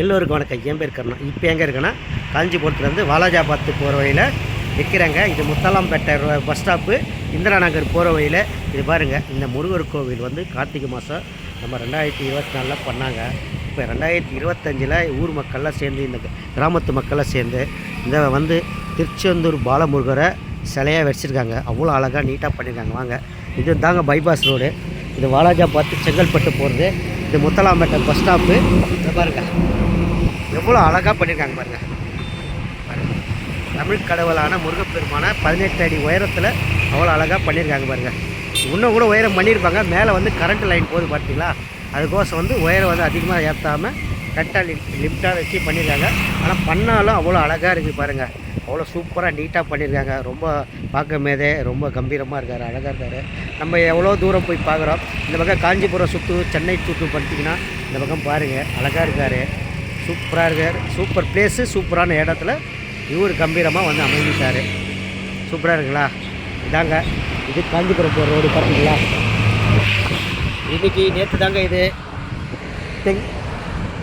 எல்லோருக்கும் வணக்கம். என் பேர் கருணா. இப்போ எங்கே இருக்குன்னா காஞ்சிபுரத்துலேருந்து வாலாஜாபாத்து போகிற வழியில் நிற்கிறாங்க இது முத்தலாம்பேட்டை பஸ் ஸ்டாப்பு இந்திரா நகர் போகிற வழியில். இது பாருங்கள் இந்த முருகர் கோவில் வந்து கார்த்திகை மாதம் நம்ம ரெண்டாயிரத்தி இருபத்தி நாலில் பண்ணாங்க. இப்போ ரெண்டாயிரத்தி இருபத்தஞ்சில் ஊர் மக்கள்லாம் சேர்ந்து இந்த கிராமத்து மக்கள்லாம் சேர்ந்து இந்த வந்து திருச்செந்தூர் பாலமுருகரை சிலையாக வச்சுருக்காங்க. அவ்வளோ அழகாக நீட்டாக பண்ணியிருக்காங்க வாங்க. இது தாங்க பைபாஸ் ரோடு இது வாலாஜாபாத்து செங்கல்பட்டு போகிறது இது முத்தலாம்பேட்டை பஸ் ஸ்டாப்பு. இதை பாருங்கள் எவ்வளோ அழகாக பண்ணியிருக்காங்க பாருங்க. தமிழ் கடவுளான முருகப்பெருமான பதினெட்டு அடி உயரத்தில் அவ்வளோ அழகாக பண்ணியிருக்காங்க பாருங்க. இன்னும் கூட உயரம் பண்ணியிருப்பாங்க. மேலே வந்து கரண்ட் லைன் போகுது பார்த்தீங்களா அதுக்கோசம் வந்து உயரம் வந்து அதிகமாக ஏற்றாமல் கரெக்டாக லிப் லிஃப்டாக வச்சு பண்ணியிருக்காங்க ஆனால் பண்ணாலும் அவ்வளோ அழகாக இருக்குது பாருங்கள் அவ்வளோ சூப்பராக நீட்டாக பண்ணியிருக்காங்க ரொம்ப பார்க்க மேதே ரொம்ப கம்பீரமாக இருக்கார் அழகாக இருக்கார். நம்ம எவ்வளோ தூரம் போய் பார்க்குறோம் இந்த பக்கம் காஞ்சிபுரம் சுற்று சென்னை சுற்று பார்த்தீங்கன்னா இந்த பக்கம் பாருங்கள் அழகாக இருக்கார். சூப்பராக இருக்கார். சூப்பர் பிளேஸு சூப்பரான இடத்துல இவர் கம்பீரமாக வந்து அமைஞ்சிட்டார். சூப்பராக இருக்குங்களா? இதாங்க இது காஞ்சிபுரம் போகிற ரோடு பார்த்தீங்களா இன்றைக்கி நேற்று தாங்க இது. திங்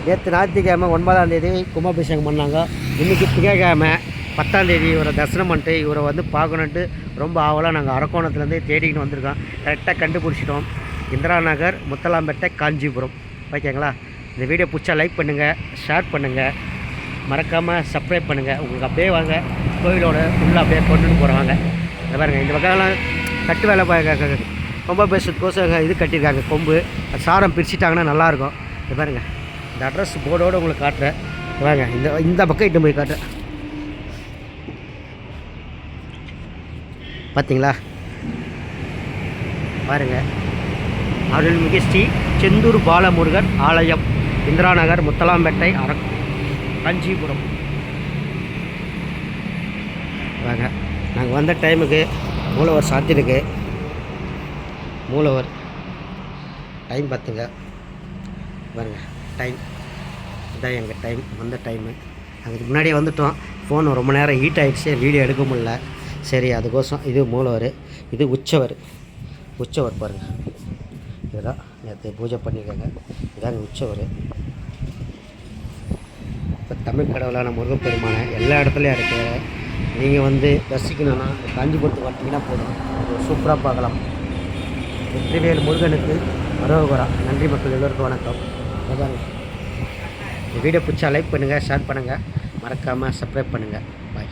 நேற்று ஞாயிற்றுக்கிழமை ஒன்பதாம் தேதி கும்பாபிஷேகம் பண்ணாங்க. இன்றைக்கி திங்கக்கிழமை பத்தாம் தேதி இவரை தரிசனம் பண்ணிட்டு இவரை வந்து பார்க்கணுன்ட்டு ரொம்ப ஆவலாக நாங்கள் அரக்கோணத்துலேருந்து தேடிக்கிட்டு வந்திருக்கோம். கரெக்டாக கண்டுபிடிச்சிட்டோம். இந்திரா நகர் முத்தலாம்பேட்டை காஞ்சிபுரம். ஓகேங்களா இந்த வீடியோ பிடிச்சா லைக் பண்ணுங்கள் ஷேர் பண்ணுங்கள் மறக்காமல் சப்ஸ்கிரைப் பண்ணுங்கள் உங்களுக்கு அப்படியே வாங்க. கோவிலோட உள்ளே அப்படியே கொண்டுன்னு போகிறாங்க இந்த பாருங்க இந்த பக்கம்லாம் கட்டு வேலை பா- க- பேசுறதுக்கோசம் இது கட்டியிருக்காங்க கொம்பு. அது சாரம் பிரிச்சுட்டாங்கன்னா நல்லாயிருக்கும் இது பாருங்கள் இந்த அட்ரஸ் போர்டோடு உங்களுக்கு காட்டுறேன். வாங்க இந்த இந்த பக்கம் இட்டு போய் காட்டுறேன். பார்த்தீங்களா பாருங்கள் அருள்மிகு ஸ்ரீ செந்தூர் பாலமுருகன் ஆலயம் இந்திரா நகர் முத்தலாம்பேட்டை அர காஞ்சிபுரம். வாங்க நாங்கள் வந்த டைமுக்கு மூலவர் சாத்திருக்கு. மூலவர் டைம் பார்த்துங்க பாருங்கள் டைம் இதான் எங்கள் டைம் வந்த டைமு அதுக்கு முன்னாடியே வந்துட்டோம். ஃபோன் ரொம்ப நேரம் ஹீட் ஆகிடுச்சு வீடியோ எடுக்க முடில சரி அதுக்கோசம் இது மூலவர். இது உச்சவர். உச்சவர் பாருங்கள் இதுதான் நேற்று பூஜை பண்ணிக்கோங்க இதாங்க உச்சவர். இப்போ தமிழ் கடவுளான முருகப்பெருமான எல்லா இடத்துலையும் இருக்குது நீங்கள் வந்து ரசிக்கணும்னா காஞ்சிபுரத்துக்கு வந்தீங்கன்னா போதும். சூப்பராக பார்க்கலாம். வெற்றிவேல் முருகனுக்கு மரோகரா நன்றி மக்கள் எல்லோருக்கும் வணக்கம். இதை வீடியோ பிடிச்சா லைக் பண்ணுங்கள் ஷேர் பண்ணுங்கள் மறக்காமல் சப்ஸ்கிரைப் பண்ணுங்கள் பாய்